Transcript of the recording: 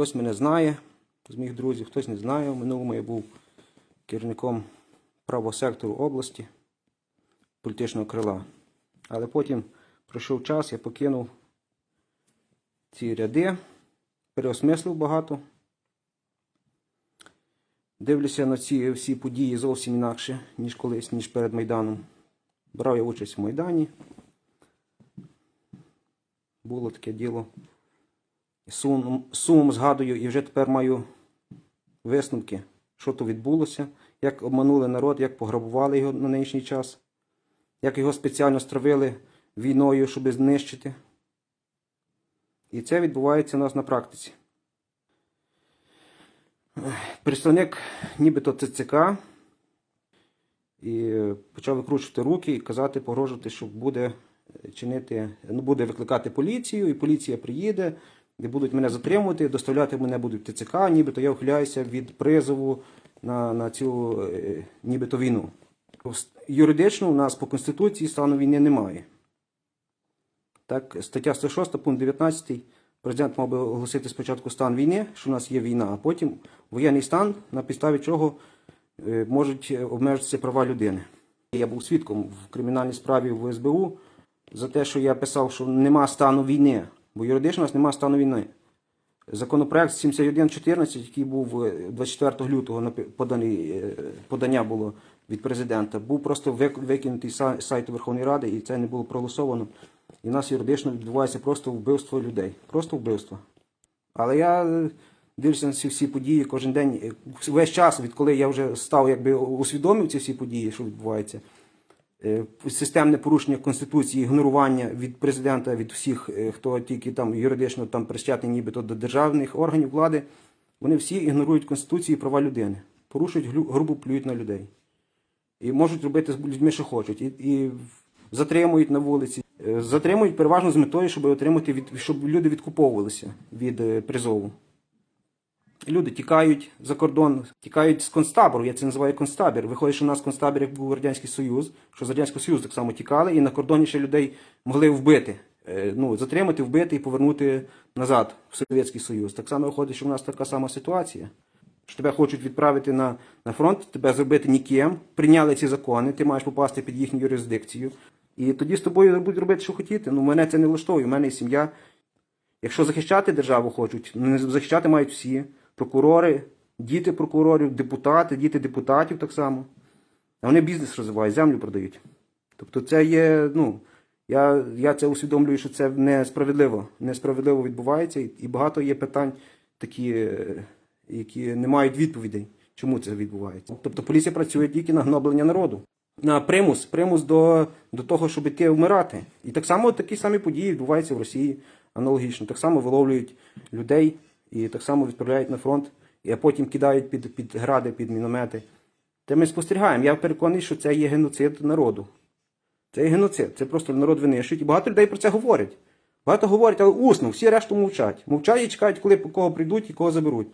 Хтось мене знає з моїх друзів, хтось не знає. В минулому я був керівником правого сектору області політичного крила. Але потім пройшов час, я покинув ці ряди, переосмислив багато. Дивлюся на ці всі події зовсім інакше, ніж колись, ніж перед Майданом. Брав я участь в Майдані. Було таке діло. Сумом, сумом згадую, і вже тепер маю висновки, що то відбулося, як обманули народ, як пограбували його на нинішній час, як його спеціально стравили війною, щоб знищити. І це відбувається у нас на практиці. Представник нібито ЦЦК і почав викручувати руки і казати, погрожувати, що буде чинити, ну, буде викликати поліцію, і поліція приїде, де будуть мене затримувати, доставляти мене будуть в ТЦК, нібито я ухиляюся від призову на, на цю е, нібито війну. Юридично у нас по Конституції стану війни немає. Так, стаття 106, пункт 19. Президент мав би оголосити спочатку стан війни, що у нас є війна, а потім воєнний стан, на підставі чого е, можуть обмежитися права людини. Я був свідком в кримінальній справі в СБУ за те, що я писав, що нема стану війни, бо юридично у нас нема стану війни. Законопроект 7114, який був е, 24 лютого напи- поданий, е, подання було від президента, був просто викинутий з сайту Верховної Ради, і це не було проголосовано. І в нас юридично відбувається просто вбивство людей. Просто вбивство. Але я е, дивлюся на ці всі події кожен день. е, Весь час, відколи я вже став якби усвідомив ці всі події, що відбуваються. Е, Системне порушення Конституції, ігнорування від президента, від всіх, е, хто тільки там юридично там причетний нібито до державних органів влади, вони всі ігнорують Конституцію і права людини, порушують грубо плюють на людей. І можуть робити з людьми, що хочуть. І, і затримують на вулиці. Е, Затримують переважно з метою, щоб отримати від, щоб люди відкуповувалися від призову. Люди тікають за кордон, тікають з концтабору, я це називаю концтабір. Виходить, що у нас концтабір як був Радянський Союз, що з Радянського Союзу так само тікали, і на кордоні ще людей могли вбити. Е, Ну, затримати, вбити і повернути назад в Совєтський Союз. Так само виходить, що в нас така сама ситуація. Що тебе хочуть відправити на, на фронт, тебе зробити ніким, прийняли ці закони, ти маєш попасти під їхню юрисдикцію. І тоді з тобою будуть робити, що хотіти. Ну, мене це не влаштовує, у мене є сім'я. Якщо захищати державу хочуть, ну не захищати мають всі. Прокурори, діти прокурорів, депутати, діти депутатів так само. А вони бізнес розвивають, землю продають. Тобто це є, ну, я, я це усвідомлюю, що це несправедливо. Несправедливо відбувається, і, багато є питань такі, е, які не мають відповідей, чому це відбувається. Тобто поліція працює тільки на гноблення народу. На примус, примус до, до того, щоб йти вмирати. І так само такі самі події відбуваються в Росії аналогічно. Так само виловлюють людей і так само відправляють на фронт, а потім кидають під, під гради, під міномети. Те ми спостерігаємо. Я переконаний, що це є геноцид народу. Це є геноцид. Це просто народ винищують. І багато людей про це говорять. Багато говорять, але усно, всі решту мовчать. Мовчать і чекають, коли по кого прийдуть і кого заберуть.